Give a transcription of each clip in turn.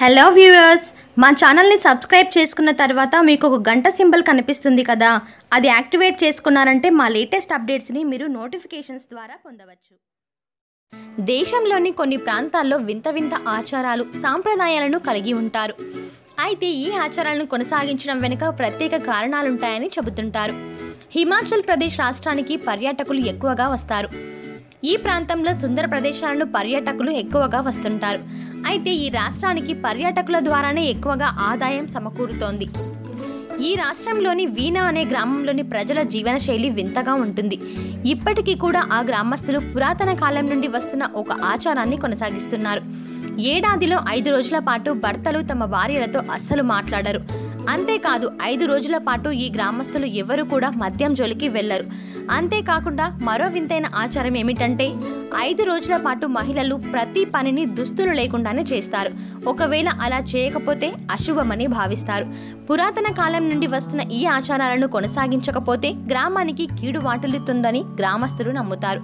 Hello viewers మా ఛానల్ని subscribe చేసుకున్న తర్వాత మీకు ఒక గంట సింబల్ కనిపిస్తుంది కదా అది యాక్టివేట్ చేసుకున్నారంటే మా లేటెస్ట్ అప్డేట్స్ని మీరు నోటిఫికేషన్స్ ద్వారా పొందవచ్చు. దేశంలోని కొన్ని ప్రాంతాల్లో వింత వింత ఆచారాలు సాంప్రదాయాలను కలిగి ఉంటారు. అయితే ఈ ఆచారాలను కొనసాగించడం వెనుక ప్రత్యేక కారణాలుంటాయని చెబుతుంటారు. హిమాచల్ ప్రదేశ్ రాష్ట్రానికి పర్యాటకులు ఎక్కువగా వస్తారు. ఈ ప్రాంతంలో సుందర ప్రదేశాలను పర్యాటకులు ఎక్కువగా వస్తుంటారు. అయితే ఈ రాష్ట్రానికి పర్యాటకుల ద్వారానే ఎక్కువగా ఆదాయం సమకూరుతోంది. ఈ రాష్ట్రంలోని వీణా అనే గ్రామంలోని ప్రజల జీవనశైలి వింతగా ఉంటుంది. ఇప్పటికీ కూడా ఆ గ్రామస్తులు పురాతన కాలం నుండి వస్తున్న ఒక ఆచారాన్ని కొనసాగిస్తున్నారు. ఏడాదిలో ఐదు రోజుల పాటు భర్తలు తమ భార్యలతో అస్సలు మాట్లాడరు. అంతేకాదు ఐదు రోజుల పాటు ఈ గ్రామస్తులు ఎవరు కూడా మద్యం జోలికి వెళ్ళరు అంతేకాకుండా మరో వింతైన ఆచారం ఏమిటంటే ఐదు రోజుల పాటు మహిళలు ప్రతి పనిని దుస్తులు లేకుండానే చేస్తారు. ఒకవేళ అలా చేయకపోతే అశుభమని భావిస్తారు. పురాతన కాలం నుండి వస్తున్న ఈ ఆచారాలను కొనసాగించకపోతే గ్రామానికి కీడు వాటిల్లుతుందని గ్రామస్తులు నమ్ముతారు.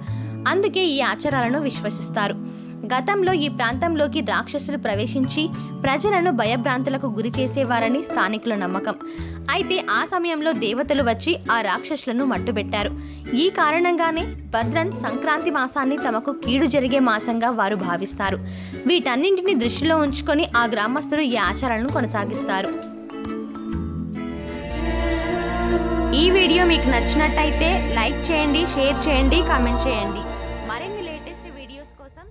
అందుకే ఈ ఆచారాలను విశ్వసిస్తారు. గతంలో ఈ ప్రాంతంలోకి రాక్షసులు ప్రవేశించి ప్రజలను భయభ్రాంతులకు గురి చేసేవారని స్థానికుల నమ్మకం. అయితే ఆ సమయంలో దేవతలు వచ్చి ఆ రాక్షసులను మట్టుబెట్టారు. ఈ కారణంగానే భద్రన్ సంక్రాంతి మాసాన్ని తమకు కీడు జరిగే మాసంగా వారు భావిస్తారు. వీటన్నింటిని దృష్టిలో ఉంచుకొని ఆ గ్రామస్తులు ఈ ఆచారాలను కొనసాగిస్తారు. ఈ వీడియో మీకు నచ్చినట్టయితే లైక్ చేయండి షేర్ చేయండి కామెంట్ చేయండి. వారిని లేటెస్ట్ వీడియోస్ కోసం